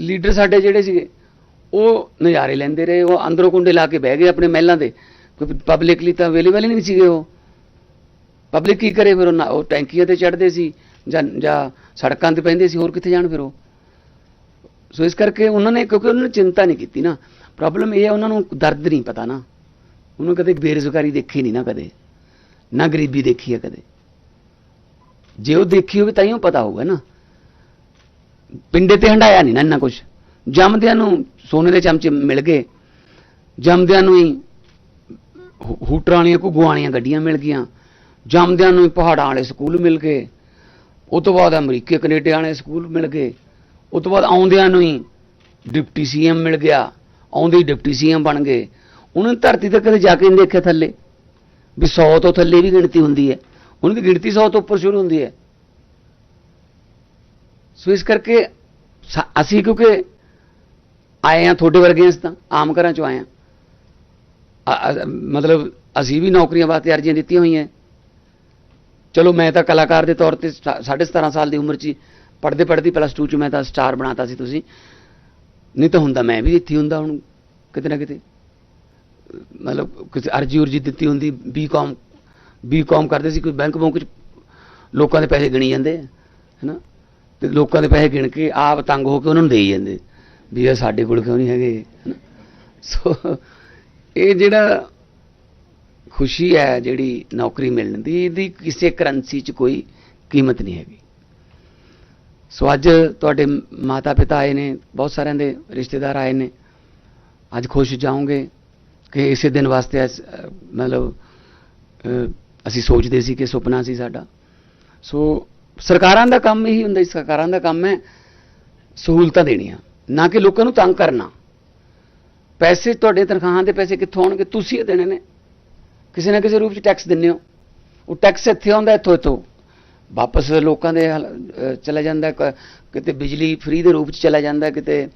Leader ਸਾਡੇ ਜਿਹੜੇ ਸੀਗੇ, ਉਹ ਨਜ਼ਾਰੇ ਲੈਂਦੇ ਰਹੇ, ਉਹ ਅੰਦਰੋਂ ਕੁੰਡੇ ਲਾ ਕੇ ਬਹਿ ਗਏ ਆਪਣੇ ਮਹਿਲਾਂ ਦੇ। ਕਿਉਂਕਿ ਪਬਲਿਕਲੀ ਤਾਂ ਅਵੇਲੇਬਲ ਹੀ ਨਹੀਂ ਸੀਗੇ ਉਹ। ਪਬਲਿਕ ਕੀ ਕਰੇ ਫਿਰ ਉਹ ਨਾ- ਉਹ ਟੈਂਕੀਆਂ ਤੇ ਚੜਦੇ ਸੀ, ਜਾਂ ਜਾਂ ਸੜਕਾਂ ਤੇ ਪੈਂਦੇ ਸੀ, ਹੋਰ ਕਿੱਥੇ ਜਾਣ ਫਿਰ ਉਹ? ਸੋ ਇਸ ਕਰਕੇ ਉਹਨਾਂ ਨੇ, ਕਿਉਂਕਿ ਉਹਨਾਂ ਨੇ ਚਿੰਤਾ ਨਹੀਂ ਕੀਤੀ ਨਾ। ਪ੍ਰੋਬਲਮ ਇਹ ਹੈ, ਉਹਨਾਂ ਨੂੰ ਦਰਦ ਨਹੀਂ ਪਤਾ ਨਾ। ਉਹਨੂੰ ਕਦੇ ਬੇਰੁਜ਼ਗਾਰੀ ਦੇਖੀ ਨਹੀਂ ਨਾ ਕਦੇ। ਨਾ ਗਰੀਬੀ ਦੇਖੀ ਹੈ ਕਦੇ। ਜੇ ਉਹ ਦੇਖੀ ਹੋਵੇ ਤਾਂ ਹੀ ਉਹ ਪਤਾ ਹੋਊਗਾ ਨਾ। ਪਿੰਡੇ ਤੇ ਹੰਡਾਇਆ ਨਹੀਂ ਨਾ ਇੰਨਾ ਕੁਝ ਜੰਮਦਿਆਂ ਨੂੰ ਸੋਨੇ ਦੇ ਚਮਚੇ ਮਿਲ ਗਏ। ਜੰਮਦਿਆਂ ਨੂੰ ਹੀ ਹੂਟਰਾਂ ਵਾਲੀਆਂ ਘੁੱਗੂਆਂ ਵਾਲੀਆਂ ਗੱਡੀਆਂ ਮਿਲ ਗਈਆਂ। ਜੰਮਦਿਆਂ ਨੂੰ ਹੀ ਪਹਾੜਾਂ ਵਾਲੇ ਸਕੂਲ ਮਿਲ ਗਏ। ਉਹ ਤੋਂ ਬਾਅਦ ਅਮਰੀਕੇ ਕੈਨੇਡਾ ਵਾਲੇ ਸਕੂਲ ਮਿਲ ਗਏ। ਉਹ ਤੋਂ ਬਾਅਦ ਆਉਂਦਿਆਂ ਨੂੰ ਹੀ ਡਿਪਟੀ ਸੀਐਮ ਮਿਲ ਗਿਆ। ਆਉਂਦੇ ਹੀ ਡਿਪਟੀ ਸੀਐਮ ਬਣ ਗਏ। ਉਹਨਾਂ ਨੇ ਧਰਤੀ ਤੇ ਕਦੇ ਜਾ ਕੇ ਨਹੀਂ ਦੇਖਿਆ ਥੱਲੇ। ਵੀ 100 ਤੋਂ ਥੱਲੇ ਵੀ ਗਿਣਤੀ ਹੁੰਦੀ ਹੈ। ਉਹਨਾਂ ਦੀ ਗਿਣਤੀ 100 ਤੋਂ ਉੱਪਰ ਸ਼ੁਰੂ ਹੁੰਦੀ ਹੈ। ਸੋ ਇਸ ਕਰਕੇ ਸਾ- ਅਸੀਂ ਕਿਉਂਕਿ ਆਏ ਆ ਤੁਹਾਡੇ ਵਰਗੇ ਅਸੀਂ ਤਾਂ, ਆਮ ਘਰਾਂ ਚੋਂ ਆਏ ਆ ਮਤਲਬ ਅਸੀਂ ਵੀ ਨੌਕਰੀਆਂ ਵਾਸਤੇ ਅਰਜ਼ੀਆਂ ਦਿੱਤੀਆਂ ਹੋਈਆਂ। ਚਲੋ ਮੈਂ ਤਾਂ ਕਲਾਕਾਰ ਦੇ ਤੌਰ ਤੇ ਸਾ- ਸਾਢੇ 17 ਸਾਲ ਦੀ ਉਮਰ 'ਚ ਹੀ ਪੜ੍ਹਦੇ ਪੜ੍ਹਦੀ ਪਲੱਸ 2 'ਚ ਮੈਂ ਤਾਂ ਸਟਾਰ ਬਣਾਤਾ ਸੀ ਤੁਸੀਂ। ਨਹੀਂ ਤਾਂ ਹੁੰਦਾ ਮੈਂ ਵੀ ਇੱਥੇ ਹੁੰਦਾ ਹੁਣ ਕਿਤੇ ਨਾ ਕਿਤੇ। ਮਤਲਬ ਕਿਸੇ ਅਰਜੀ ਉਰਜੀ ਦਿੱਤੀ ਹੁੰਦੀ ਬੀਕਾਮ ਬੀਕਾਮ ਕਰਦੇ ਸੀ, ਕੋਈ ਬੈਂਕ ਬੈਂਕ 'ਚ ਲੋਕਾਂ ਦੇ ਪੈਸੇ ਗਿਣੀ ਜਾਂਦੇ ਹੈ ਨਾ ਤੇ ਲੋਕਾਂ ਦੇ ਪੈਸੇ ਗਿਣ ਕੇ ਆਪ ਤੰਗ ਹੋ ਕੇ ਉਹਨਾਂ ਨੂੰ ਦੇਈ ਜਾਂਦੇ। ਵੀ ਇਹ ਸਾਡੇ ਕੋਲ ਕਿਉਂ ਨਹੀਂ ਹੈਗੇ? ਹੈਨਾ ਸੋ, ਇਹ ਜਿਹੜਾ ਖੁਸ਼ੀ ਹੈ ਜਿਹੜੀ ਨੌਕਰੀ ਮਿਲਣ ਦੀ, ਇਹਦੀ ਕਿਸੇ ਕਰੰਸੀ 'ਚ ਕੋਈ ਕੀਮਤ ਨਹੀਂ ਹੈਗੀ। ਸੋ ਅੱਜ ਤੁਹਾਡੇ ਮਾਤਾ ਪਿਤਾ ਆਏ ਨੇ, ਬਹੁਤ ਸਾਰਿਆਂ ਦੇ ਰਿਸ਼ਤੇਦਾਰ ਆਏ ਨੇ। ਅੱਜ ਖੁਸ਼ ਜਾਓਗੇ ਕਿ ਇਸੇ ਦਿਨ ਵਾਸਤੇ ਅਸ- ਮਤਲਬ ਅਸੀਂ ਸੋਚਦੇ ਸੀ ਕਿ ਸੁਪਨਾ ਸੀ ਸਾਡਾ। ਸੋ ਸਰਕਾਰਾਂ ਦਾ ਕੰਮ ਇਹੀ ਹੁੰਦਾ ਸਰਕਾਰਾਂ ਦਾ ਕੰਮ ਹੈ ਸਹੂਲਤਾਂ ਦੇਣੀਆਂ, ਨਾ ਕਿ ਲੋਕਾਂ ਨੂੰ ਤੰਗ ਕਰਨਾ। ਪੈਸੇ ਤੁਹਾਡੇ ਤਨਖਾਹਾਂ ਦੇ ਪੈਸੇ ਕਿੱਥੋਂ ਆਉਣਗੇ? ਤੁਸੀਂ ਇਹ ਦੇਣੇ ਨੇ। ਕਿਸੇ ਨਾ ਕਿਸੇ ਰੂਪ 'ਚ ਟੈਕਸ ਦਿੰਦੇ ਹੋ। ਉਹ ਟੈਕਸ ਇੱਥੇ ਆਉਂਦਾ, ਇੱਥੋਂ ਇੱਥੋਂ। ਵਾਪਸ ਲੋਕਾਂ ਦੇ ਹਲ- ਅਹ, ਚਲਾ ਜਾਂਦਾ, ਕ- ਕਿਤੇ ਬਿਜਲੀ ਫ੍ਰੀ ਦੇ ਰੂਪ 'ਚ ਚਲਾ ਜਾਂਦਾ, ਕਿਤੇ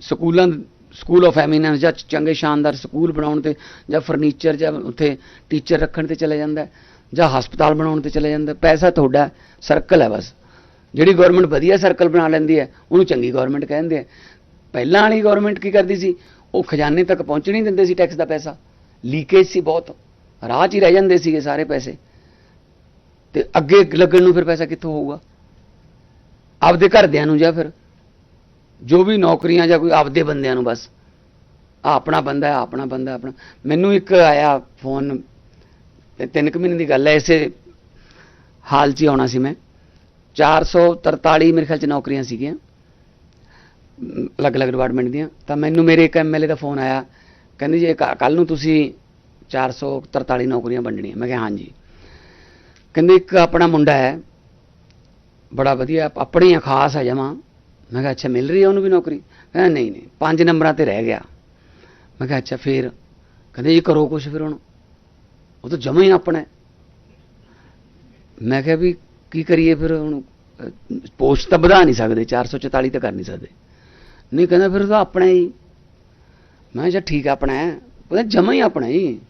ਸਕੂਲਾਂ ਸਕੂਲ ਆਫ ਐਮੀਨੈਂਸ ਜਾਂ ਚੰਗੇ ਸ਼ਾਨਦਾਰ ਸਕੂਲ ਬਣਾਉਣ ਤੇ, ਜਾਂ ਫਰਨੀਚਰ ਜਾਂ ਉੱਥੇ ਟੀਚਰ ਰੱਖਣ ਤੇ ਚਲਾ ਜਾਂਦਾ। ਜਾਂ ਹਸਪਤਾਲ ਬਣਾਉਣ ਤੇ ਚਲੇ ਜਾਂਦਾ, ਪੈਸਾ ਤੁਹਾਡਾ ਸਰਕਲ ਹੈ ਬਸ। ਜਿਹੜੀ ਗਵਰਨਮੈਂਟ ਵਧੀਆ ਸਰਕਲ ਬਣਾ ਲੈਂਦੀ ਹੈ, ਉਹਨੂੰ ਚੰਗੀ ਗਵਰਨਮੈਂਟ ਕਹਿੰਦੇ ਆ। ਪਹਿਲਾਂ ਵਾਲੀ ਗਵਰਨਮੈਂਟ ਕੀ ਕਰਦੀ ਸੀ? ਉਹ ਖਜ਼ਾਨੇ ਤੱਕ ਪਹੁੰਚ ਨਹੀਂ ਦਿੰਦੇ ਸੀ ਟੈਕਸ ਦਾ ਪੈਸਾ। ਲੀਕੇਜ ਸੀ ਬਹੁਤ। ਰਾਹ 'ਚ ਹੀ ਰਹਿ ਜਾਂਦੇ ਸੀਗੇ ਸਾਰੇ ਪੈਸੇ। ਤੇ ਅੱਗੇ ਲੱਗਣ ਨੂੰ ਫਿਰ ਪੈਸਾ ਕਿੱਥੋਂ ਹੋਊਗਾ? ਆਪਦੇ ਘਰਦਿਆਂ ਨੂੰ ਜਾਂ ਫਿਰ? ਜੋ ਵੀ ਨੌਕਰੀਆਂ ਜਾਂ ਕੋਈ ਆਪਦੇ ਬੰਦਿਆਂ ਨੂੰ ਬਸ। ਆਹ ਆਪਣਾ ਬੰਦਾ ਹੈ ਆਪਣਾ ਬੰਦਾ, ਆਪਣਾ। ਮੈਨੂੰ ਇੱਕ ਆਇਆ ਫੋਨ ਤੇ ਤਿੰਨ ਕੁ ਮਹੀਨੇ ਦੀ ਗੱਲ ਹੈ, ਇਸੇ ਹਾਲ 'ਚ ਹੀ ਆਉਣਾ ਸੀ ਮੈਂ। 443 ਮੇਰੇ ਖਿਆਲ 'ਚ ਨੌਕਰੀਆਂ ਸੀਗੀਆਂ, ਅਲੱਗ-ਅਲੱਗ ਡਿਪਾਰਟਮੈਂਟ ਦੀਆਂ। ਤਾਂ ਮੈਨੂੰ ਮੇਰੇ ਇੱਕ ਐਮਐਲਏ ਦਾ ਫੋਨ ਆਇਆ, ਕਹਿੰਦੇ ਜੀ ਕੱਲ ਨੂੰ ਤੁਸੀਂ 443 ਨੌਕਰੀਆਂ ਵੰਡਣੀਆਂ। ਮੈਂ ਕਿਹਾ, ਹਾਂਜੀ। ਕਹਿੰਦੇ ਇੱਕ ਆਪਣਾ ਮੁੰਡਾ ਹੈ, ਬੜਾ ਵਧੀਆ ਆਪਣੀਆਂ ਖਾਸ ਹੈ ਜਮਾ। ਮੈਂ ਕਿਹਾ, ਅੱਛਾ, ਮਿਲ ਰਹੀ ਹੈ ਉਹਨੂੰ ਵੀ ਨੌਕਰੀ? ਕਹਿੰਦਾ, ਨਹੀਂ ਨਹੀਂ, ਪੰਜ ਨੰਬਰਾਂ ਤੇ ਰਹਿ ਗਿਆ। ਮੈਂ ਕਿਹਾ, ਅੱਛਾ, ਫੇਰ। ਕਹਿੰਦੇ, ਜੀ ਕਰੋ ਕੁਛ ਫਿਰ ਹੁਣ। ਉਹ ਤਾਂ ਜਮਾ ਹੀ ਆਪਣਾ ਮੈਂ ਕਿਹਾ ਵੀ ਕੀ ਕਰੀਏ ਫਿਰ ਹੁਣ? ਪੋਸਟ ਤਾਂ ਵਧਾ ਨਹੀਂ ਸਕਦੇ 444 ਤਾਂ ਕਰ ਨਹੀਂ ਸਕਦੇ। ਨਹੀਂ, ਕਹਿੰਦਾ ਫਿਰ ਤਾਂ ਆਪਣਾ ਹੀ। ਮੈਂ ਕਿਹਾ ਚੱਲ ਠੀਕ ਆਪਣਾ ਹੈ। ਉਹਦਾ ਜਮਾ ਹੀ ਆਪਣਾ ਹੀ।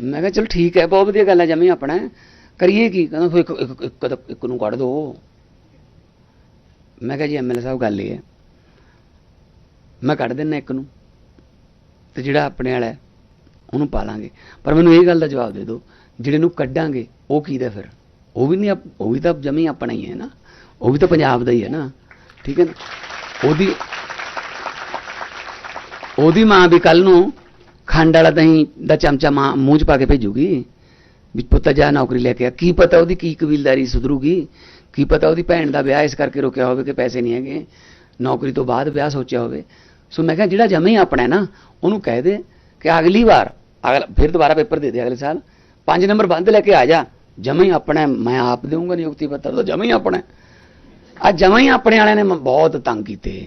ਮੈਂ ਕਿਹਾ, ਚਲ, ਠੀਕ ਹੈ, ਬਹੁਤ ਵਧੀਆ ਗੱਲ ਹੈ, ਜਮਾ ਹੀ ਆਪਣਾ ਕਰੀਏ ਕੀ? ਕਹਿੰਦਾ, ਫਿਰ ਇੱਕ, ਇੱਕ- ਇੱਕ ਨੂੰ ਕੱਢ ਦੋ। ਮੈਂ ਕਿਹਾ, ਜੀ ਐਮਐਲਏ ਸਾਹਿਬ, ਗੱਲ ਇਹ ਹੈ। ਮੈਂ ਕੱਢ ਦਿੰਦਾ ਇੱਕ ਨੂੰ। ਤੇ ਜਿਹੜਾ ਆਪਣੇ ਵਾਲਾ ਉਹਨੂੰ ਪਾ ਲਾਂਗੇ ਪਰ ਮੈਨੂੰ ਇਹ ਗੱਲ ਦਾ ਜਵਾਬ ਦੇ ਦਿਓ, ਜਿਹੜੇ ਨੂੰ ਕੱਢਾਂਗੇ, ਉਹ ਕੀ ਦਾ ਫਿਰ? ਉਹ ਵੀ ਨਹੀਂ ਉਹ ਵੀ ਤਾਂ ਜਮੀ ਆਪਣਾ ਹੀ ਹੈ ਨਾ। ਉਹ ਵੀ ਤਾਂ ਪੰਜਾਬ ਦਾ ਹੀ ਹੈ ਨਾ। ਠੀਕ ਹੈ ਨਾ? ਉਹਦੀ ਉਹਦੀ ਮਾਂ ਵੀ ਕੱਲ ਨੂੰ ਖੰਡ ਵਾਲਾ ਦਹੀਂ ਦਾ ਚਮਚਾ ਮਾਂ ਮੂੰਹ 'ਚ ਪਾ ਕੇ ਭੇਜੂਗੀ। ਵੀ ਪੁੱਤ ਜਾ ਨੌਕਰੀ ਲੈ ਕੇ ਆ। ਕੀ ਪਤਾ ਉਹਦੀ ਕੀ ਕਬੀਲਦਾਰੀ ਸੁਧਰੂਗੀ? ਕੀ ਪਤਾ ਉਹਦੀ ਭੈਣ ਦਾ ਵਿਆਹ ਇਸ ਕਰਕੇ ਰੁਕਿਆ ਹੋਵੇ ਕਿ ਪੈਸੇ ਨਹੀਂ ਹੈਗੇ। ਨੌਕਰੀ ਤੋਂ ਬਾਅਦ ਵਿਆਹ ਸੋਚਿਆ ਹੋਵੇ। ਸੋ ਮੈਂ ਕਿਹਾ ਜਿਹੜਾ ਜਮੇ ਹੀ ਆਪਣਾ ਹੈ ਨਾ, ਉਹਨੂੰ ਕਹਿ ਦੇ। ਕਿ ਅਗਲੀ ਵਾਰ, ਅਗਲਾ ਫਿਰ ਦੁਬਾਰਾ ਪੇਪਰ ਦੇ ਦੇ ਅਗਲੇ ਸਾਲ। ਪੰਜ ਨੰਬਰ ਬੰਦ ਲੈ ਕੇ ਆ ਜਾ। ਜਮੇ ਹੀ ਆਪਣਾ ਮੈਂ ਆਪ ਦੇਵਾਂਗਾ ਨਿਯੁਕਤੀ ਪੱਤਰ ਤਾਂ ਜਮੇ ਹੀ ਆਪਣਾ ਆ ਜਮੇ ਹੀ ਆਪਣੇ ਵਾਲਿਆਂ ਨੇ ਬਹੁਤ ਤੰਗ ਕੀਤੇ।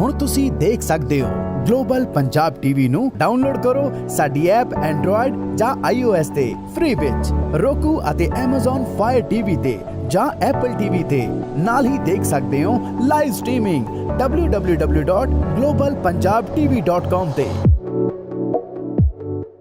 ਹੁਣ ਤੁਸੀਂ ਦੇਖ ਸਕਦੇ ਹੋ ਗਲੋਬਲ ਪੰਜਾਬ ਟੀਵੀ ਨੂੰ ਡਾਊਨਲੋਡ ਕਰੋ ਸਾਡੀ ਐਪ ਐਂਡਰੋਇਡ ਜਾਂ iOS ਤੇ ਫ੍ਰੀ ਵਿੱਚ। roku ਅਤੇ Amazon Fire TV ਤੇ ਜਾਂ Apple TV ਤੇ ਨਾਲ ਹੀ ਦੇਖ ਸਕਦੇ ਹੋ ਲਾਈਵ ਸਟ੍ਰੀਮਿੰਗ www.globalpunjabtv.com ਤੇ।